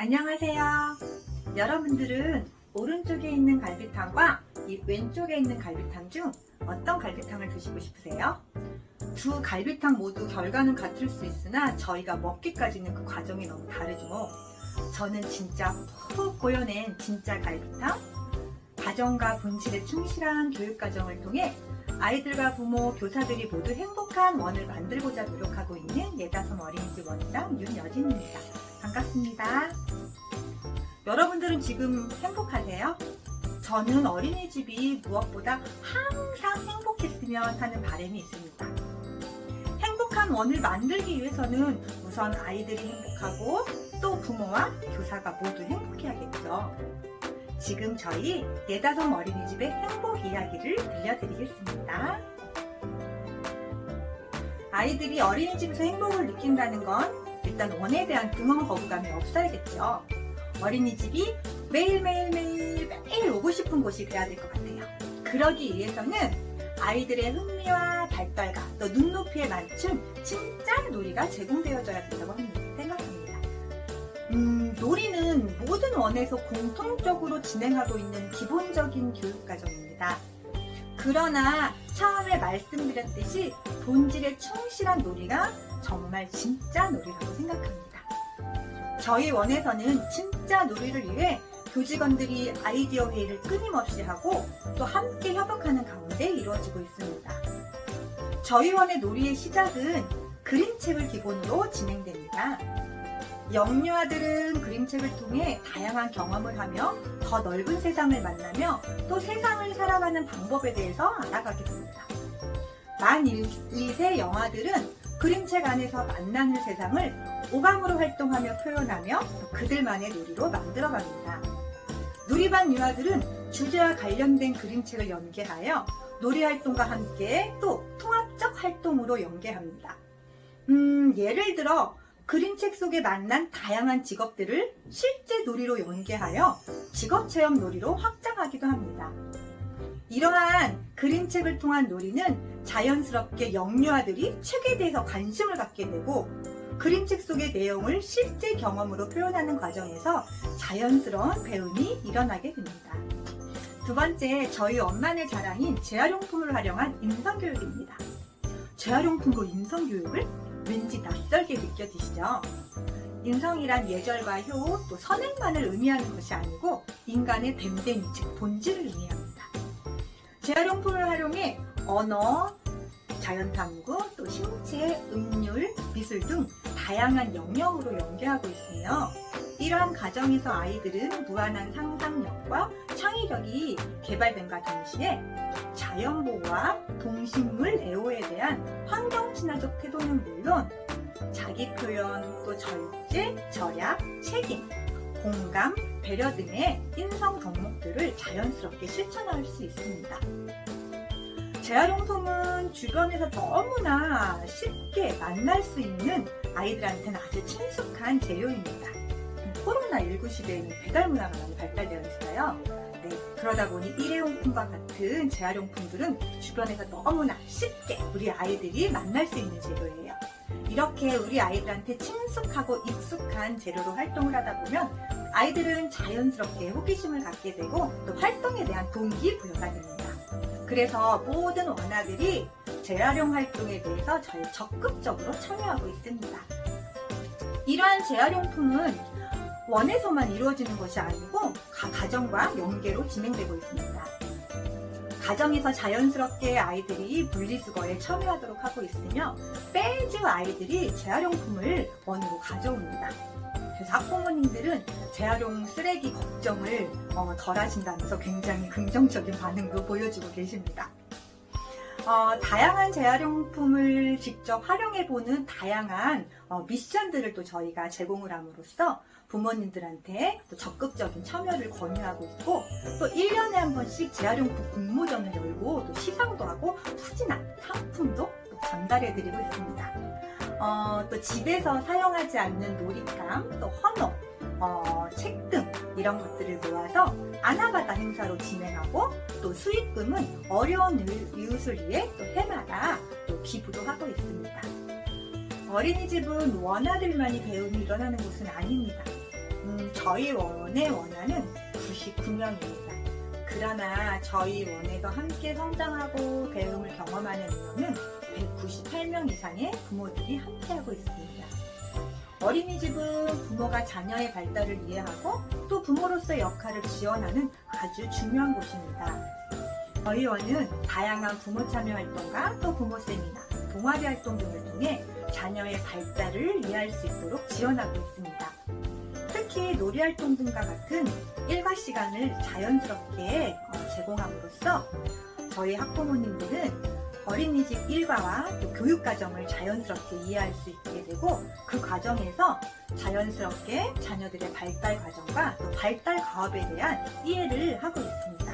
안녕하세요. 여러분들은 오른쪽에 있는 갈비탕과 이 왼쪽에 있는 갈비탕 중 어떤 갈비탕을 드시고 싶으세요? 두 갈비탕 모두 결과는 같을 수 있으나 저희가 먹기까지는 그 과정이 너무 다르죠. 뭐. 저는 진짜 푹 고여낸 진짜 갈비탕, 가정과 본질에 충실한 교육 과정을 통해 아이들과 부모, 교사들이 모두 행복한 원을 만들고자 노력하고 있는 예다솜 어린이집 원장 윤여진입니다. 반갑습니다. 여러분들은 지금 행복하세요? 저는 어린이집이 무엇보다 항상 행복했으면 하는 바람이 있습니다. 행복한 원을 만들기 위해서는 우선 아이들이 행복하고 또 부모와 교사가 모두 행복해야겠죠. 지금 저희 예다솜 어린이집의 행복 이야기를 들려드리겠습니다. 아이들이 어린이집에서 행복을 느낀다는 건 일단 원에 대한 등원 거부감이 없어야겠죠. 어린이집이 매일매일매일 매일 오고 싶은 곳이 돼야 될 것 같아요. 그러기 위해서는 아이들의 흥미와 발달과 또 눈높이에 맞춘 진짜 놀이가 제공되어져야 된다고 합니다. 생각합니다. 음, 놀이는 모든 원에서 공통적으로 진행하고 있는 기본적인 교육 과정입니다. 그러나 처음에 말씀드렸듯이 본질에 충실한 놀이가 정말 진짜 놀이라고 생각합니다. 저희 원에서는 진짜 놀이를 위해 교직원들이 아이디어 회의를 끊임없이 하고 또 함께 협업하는 가운데 이루어지고 있습니다. 저희 원의 놀이의 시작은 그림책을 기본으로 진행됩니다. 영유아들은 그림책을 통해 다양한 경험을 하며 더 넓은 세상을 만나며 또 세상을 살아가는 방법에 대해서 알아가게 됩니다. 만 1세 영아들은 그림책 안에서 만나는 세상을 오감으로 활동하며 표현하며 또 그들만의 놀이로 만들어갑니다. 놀이반 유아들은 주제와 관련된 그림책을 연계하여 놀이 활동과 함께 또 통합적 활동으로 연계합니다. 음, 예를 들어 그림책 속에 만난 다양한 직업들을 실제 놀이로 연계하여 직업 체험 놀이로 확장하기도 합니다. 이러한 그림책을 통한 놀이는 자연스럽게 영유아들이 책에 대해서 관심을 갖게 되고 그림책 속의 내용을 실제 경험으로 표현하는 과정에서 자연스러운 배움이 일어나게 됩니다. 두 번째, 저희 엄마네 자랑인 재활용품을 활용한 인성교육입니다. 재활용품으로 인성교육을 왠지 낯설게 느껴지시죠? 인성이란 예절과 효, 또 선행만을 의미하는 것이 아니고 인간의 됨됨이, 즉 본질을 의미합니다. 재활용품을 활용해 언어, 자연탐구, 또 신체, 음률, 미술 등 다양한 영역으로 연계하고 있으며 이러한 과정에서 아이들은 무한한 상상력과 창의력이 개발된과 동시에 자연보호와 동식물 애호에 대한 환경친화적 태도는 물론 자기 표현, 또 절제, 절약, 책임, 공감, 배려 등의 인성 덕목들을 자연스럽게 실천할 수 있습니다. 재활용품은 주변에서 너무나 쉽게 만날 수 있는 아이들한테는 아주 친숙한 재료입니다. 코로나19 시대에는 배달 문화가 많이 발달되어 있어요. 네, 그러다 보니 일회용품과 같은 재활용품들은 주변에서 너무나 쉽게 우리 아이들이 만날 수 있는 재료예요. 이렇게 우리 아이들한테 친숙하고 익숙한 재료로 활동을 하다 보면 아이들은 자연스럽게 호기심을 갖게 되고 또 활동에 대한 동기부여가 됩니다. 그래서 모든 원아들이 재활용 활동에 대해서 저희 적극적으로 참여하고 있습니다. 이러한 재활용품은 원에서만 이루어지는 것이 아니고 가- 가정과 연계로 진행되고 있습니다. 가정에서 자연스럽게 아이들이 분리수거에 참여하도록 하고 있으며 빼주 아이들이 재활용품을 원으로 가져옵니다. 그래서 학부모님들은 재활용 쓰레기 걱정을 어, 덜 하신다면서 굉장히 긍정적인 반응도 보여주고 계십니다. 어, 다양한 재활용품을 직접 활용해보는 다양한 어, 미션들을 또 저희가 제공을 함으로써 부모님들한테 또 적극적인 참여를 권유하고 있고 또 1년에 한 번씩 재활용품 공모전을 열고 또 시상도 하고 푸짐한 상품도 또 전달해드리고 있습니다. 어, 또 집에서 사용하지 않는 놀잇감, 또 헌옷, 어, 책 등 이런 것들을 모아서 아나바다 행사로 진행하고 또 수익금은 어려운 이- 이웃을 위해 또 해마다 또 기부도 하고 있습니다. 어린이집은 원아들만이 배움이 일어나는 곳은 아닙니다. 음, 저희 원의 원화는 99명입니다. 그러나 저희 원에서 함께 성장하고 배움을 경험하는 인원은 198명 이상의 부모들이 함께하고 있습니다. 어린이집은 부모가 자녀의 발달을 이해하고 또 부모로서의 역할을 지원하는 아주 중요한 곳입니다. 저희 원은 다양한 부모 참여 활동과 또 부모 세미나, 동아리 활동 등을 통해 자녀의 발달을 이해할 수 있도록 지원하고 있습니다. 특히 놀이 활동 등과 같은 일과 시간을 자연스럽게 어, 제공함으로써 저희 학부모님들은 어린이집 일과와 또 교육 과정을 자연스럽게 이해할 수 있게 되고 그 과정에서 자연스럽게 자녀들의 발달 과정과 또 발달 과업에 대한 이해를 하고 있습니다.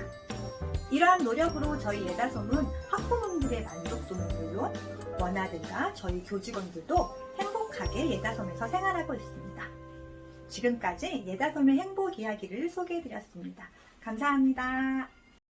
이러한 노력으로 저희 예다솜은 학부모님들의 만족도는 물론 원아들과 저희 교직원들도 행복하게 예다솜에서 생활하고 있습니다. 지금까지 예다솜의 행복 이야기를 소개해드렸습니다. 감사합니다.